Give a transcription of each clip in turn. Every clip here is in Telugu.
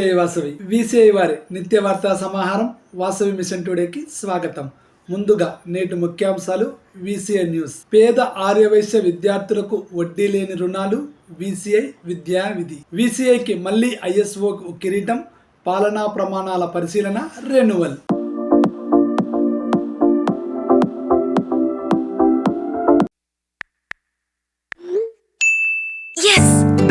వాసవి విసిఐ వారి నిత్య వార్తా సమాహారం వాసవి మిషన్ టుడేకి స్వాగతం. ముందుగా నేటి ముఖ్యాంశాలు విసిఐ న్యూస్. పేద ఆర్యవైశ్య విద్యార్థులకు వడ్డీ లేని రుణాలు విసిఐ విద్యా విధి విసిఐకి మళ్ళీ ఐఎస్ఓ కిరీటం పాలనా ప్రమాణాల పరిశీలన renewal. Yes!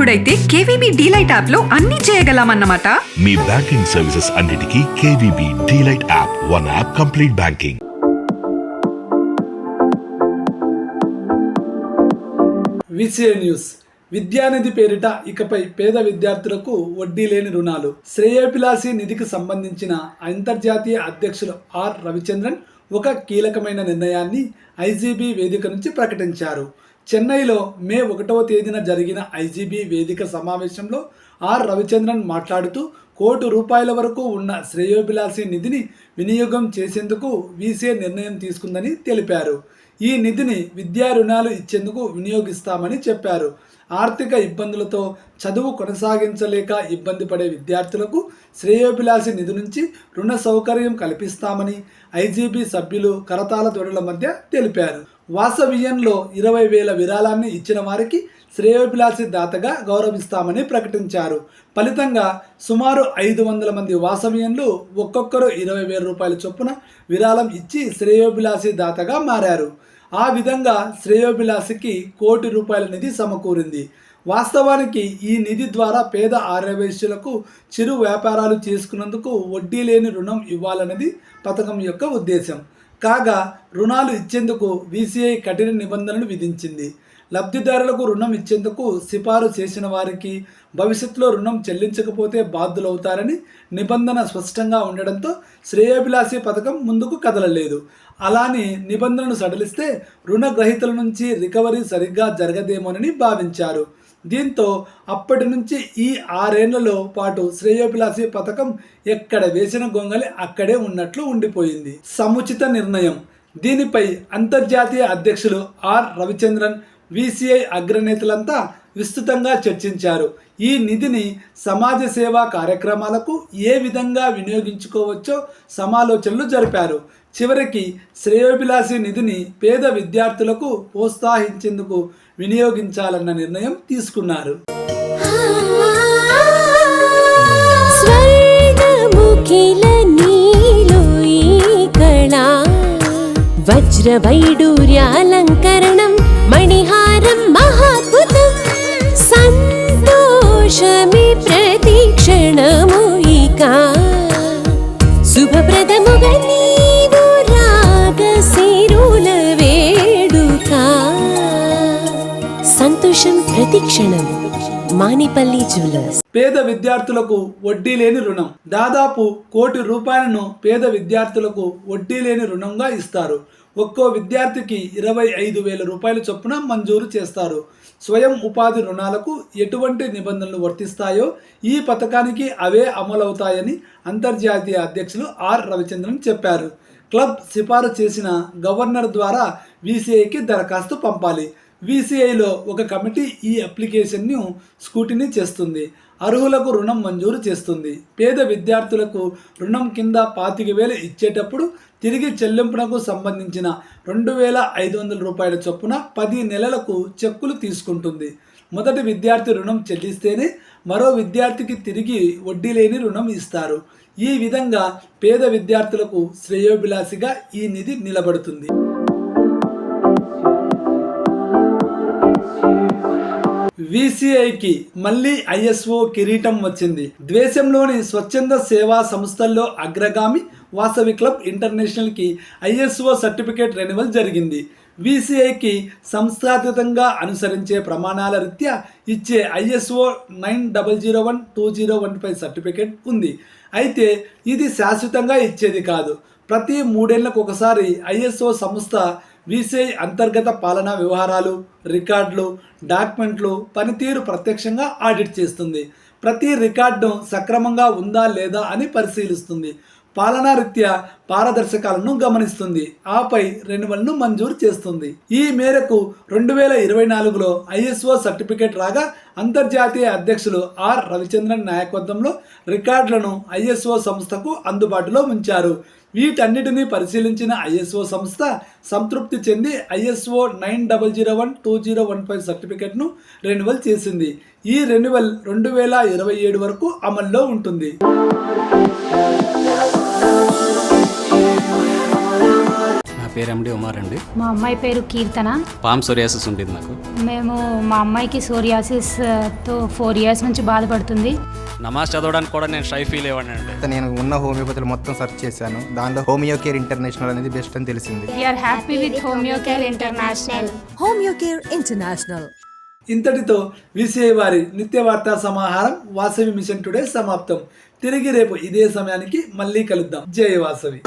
అప్పుడైతే కేవీబీ డీలైట్ యాప్లో అన్ని చేయగలమన్నమాట. మీ బ్యాంకింగ్ సర్వీసెస్ అన్నిటికీ KVB DLite app one app complete banking. VCI news. Vidyanidhi పేరిట ఇకపై పేద విద్యార్థులకు వడ్డీ లేని రుణాలు. శ్రేయోభిలాషి నిధికి సంబంధించిన అంతర్జాతీయ అధ్యక్షులు ఆర్ రవిచంద్రన్ ఒక కీలకమైన నిర్ణయాన్ని ఐజీబీ వేదిక నుంచి ప్రకటించారు. చెన్నైలో మే ఒకటవ తేదీన జరిగిన ఐజీబీ వేదిక సమావేశంలో ఆర్ రవిచంద్రన్ మాట్లాడుతూ కోటి రూపాయల వరకు ఉన్న శ్రేయోభిలాషి నిధిని వినియోగం చేసేందుకు వీసే నిర్ణయం తీసుకుందని తెలిపారు. ఈ నిధిని విద్యా రుణాలు ఇచ్చేందుకు వినియోగిస్తామని చెప్పారు. ఆర్థిక ఇబ్బందులతో చదువు కొనసాగించలేక ఇబ్బంది పడే విద్యార్థులకు శ్రేయోభిలాషి నిధి నుంచి రుణ సౌకర్యం కల్పిస్తామని ఐజీబీ సభ్యులు కరతాల తొడల మధ్య తెలిపారు. వాసవ్యంలో ఇరవై వేల విరాళాన్ని ఇచ్చిన వారికి శ్రేయోభిలాషి దాతగా గౌరవిస్తామని ప్రకటించారు. ఫలితంగా సుమారు ఐదు వందల మంది వాసవియన్లు ఒక్కొక్కరు ఇరవై వేల రూపాయల చొప్పున విరాళం ఇచ్చి శ్రేయోభిలాషి దాతగా మారారు. ఆ విధంగా శ్రేయోభిలాషికి కోటి రూపాయల నిధి సమకూరింది. వాస్తవానికి ఈ నిధి ద్వారా పేద ఆర్యవేశ్యులకు చిరు వ్యాపారాలు చేసుకున్నందుకు వడ్డీ లేని రుణం ఇవ్వాలన్నది పథకం యొక్క ఉద్దేశం. కాగా రుణాలు ఇచ్చేందుకు వీసీఐ కఠిన నిబంధనలు విధించింది. లబ్ధిదారులకు రుణం ఇచ్చేందుకు సిఫారు చేసిన వారికి భవిష్యత్తులో రుణం చెల్లించకపోతే బాధ్యులవుతారని నిబంధన స్పష్టంగా ఉండడంతో శ్రేయోభిలాషి పథకం ముందుకు కదలలేదు. అలానే నిబంధనను సడలిస్తే రుణగ్రహీతల నుంచి రికవరీ సరిగ్గా జరగదేమోనని భావించారు. దీంతో అప్పటి నుంచి ఈ ఆరేళ్ళలో పాటు శ్రేయోభిలాషి పథకం ఎక్కడ వేసిన గొంగలి అక్కడే ఉన్నట్లు ఉండిపోయింది. సముచిత నిర్ణయం. దీనిపై అంతర్జాతీయ అధ్యక్షులు ఆర్. రవిచంద్రన్ విసిఐ అగ్రనేతలంతా విస్తృతంగా చర్చించారు. ఈ నిధిని సమాజ సేవా కార్యక్రమాలకు ఏ విధంగా వినియోగించుకోవచ్చో సమాలోచనలు జరిపారు. చివరికి శ్రేయోభిలాషి నిధిని పేద విద్యార్థులకు ప్రోత్సహించేందుకు వినియోగించాలన్న నిర్ణయం తీసుకున్నారు. స్వర్గముఖిల నీలో కళా మహాద్భుతం సంతోషమి ప్రతిక్షణము ఇక శుభప్రదముగా నీవు రాగశిరుల వేడుక సంతోషం ప్రతిక్షణం మానిపల్లి జ్యువెలర్స్ పేద విద్యార్థులకు వడ్డీ లేని రుణం. దాదాపు కోటి రూపాయలను పేద విద్యార్థులకు వడ్డీ లేని రుణంగా ఇస్తారు. ఒక్కో విద్యార్థికి ఇరవై ఐదు వేల రూపాయల చొప్పున మంజూరు చేస్తారు. స్వయం ఉపాధి రుణాలకు ఎటువంటి నిబంధనలు వర్తిస్తాయో ఈ పథకానికి అవే అమలవుతాయని అంతర్జాతీయ అధ్యక్షులు ఆర్ రవిచంద్రన్ చెప్పారు. క్లబ్ సిఫారు చేసిన గవర్నర్ ద్వారా వీసీఐకి దరఖాస్తు పంపాలి. వీసీఐలో ఒక కమిటీ ఈ అప్లికేషన్ను స్కూటినీ చేస్తుంది. అర్హులకు రుణం మంజూరు చేస్తుంది. పేద విద్యార్థులకు రుణం కింద పాతిక వేలు ఇచ్చేటప్పుడు తిరిగి చెల్లింపునకు సంబంధించిన రెండు వేల ఐదు వందల రూపాయల చొప్పున పది నెలలకు చెక్కులు తీసుకుంటుంది. మొదటి విద్యార్థి రుణం చెల్లిస్తేనే మరో విద్యార్థికి తిరిగి వడ్డీ లేని రుణం ఇస్తారు. ఈ విధంగా పేద విద్యార్థులకు శ్రేయోభిలాషిగా ఈ నిధి నిలబడుతుంది. విసిఐకి మళ్ళీ ఐఎస్ఓ కిరీటం వచ్చింది. ద్వేషంలోని స్వచ్ఛంద సేవా సంస్థల్లో అగ్రగామి వాసవి క్లబ్ ఇంటర్నేషనల్కి ఐఎస్ఓ సర్టిఫికేట్ రెన్యువల్ జరిగింది. వీసీఐకి సంస్థాగతంగా అనుసరించే ప్రమాణాల రీత్యా ఇచ్చే ISO nine double zero one two zero one five certificate ఉంది. అయితే ఇది శాశ్వతంగా ఇచ్చేది కాదు. ప్రతి మూడేళ్ళకు ఒకసారి ఐఎస్ఓ సంస్థ వీసీఐ అంతర్గత పాలనా వ్యవహారాలు రికార్డులు డాక్యుమెంట్లు పనితీరు ప్రత్యక్షంగా ఆడిట్ చేస్తుంది. ప్రతి రికార్డును సక్రమంగా ఉందా లేదా అని పరిశీలిస్తుంది. పాలనారీత్యా పారదర్శకాలను గమనిస్తుంది. ఆపై రెన్యువల్ను మంజూరు చేస్తుంది. ఈ మేరకు రెండు వేల ఇరవై నాలుగులో ఐఎస్ఓ సర్టిఫికేట్ రాగా అంతర్జాతీయ అధ్యక్షులు ఆర్. రవిచంద్రన్ నాయకత్వంలో రికార్డులను ఐఎస్ఓ సంస్థకు అందుబాటులో ఉంచారు. వీటన్నిటిని పరిశీలించిన ఐఎస్ఓ సంస్థ సంతృప్తి చెంది ISO nine double zero one two zero one five సర్టిఫికేట్ను రెన్యువల్ చేసింది. ఈ రెన్యువల్ రెండు వేల ఇరవై ఏడు వరకు అమల్లో ఉంటుంది. పేరు ఎండి ఉమార్ అండి. మా అమ్మాయి పేరు కీర్తన. పామ్ సోరియాసిస్ ఉంటుంది నాకు మేము మా అమ్మాయికి సోరియాసిస్తో ఫోర్ ఇయర్స్ నుంచి బాధపడుతుంది. నమాజ్ చదవడానికి కూడా నేను షై ఫీల్ అయ్యాను అండి. నేను ఉన్న హోమియోపతులు మొత్తం సెర్చ్ చేశాను. దానిలో హోమియో కేర్ ఇంటర్నేషనల్ అనేది బెస్ట్ అని తెలిసింది. We are happy with Homeo Care International Homeocare International. ఇంతటితో విసిఐ వారి నిత్య వార్తా సమాహారం వాసవి మిషన్ టుడే సమాప్తం. తిరిగి రేపు ఇదే సమయానికి మళ్ళీ కలుద్దాం. జయ వాసవి.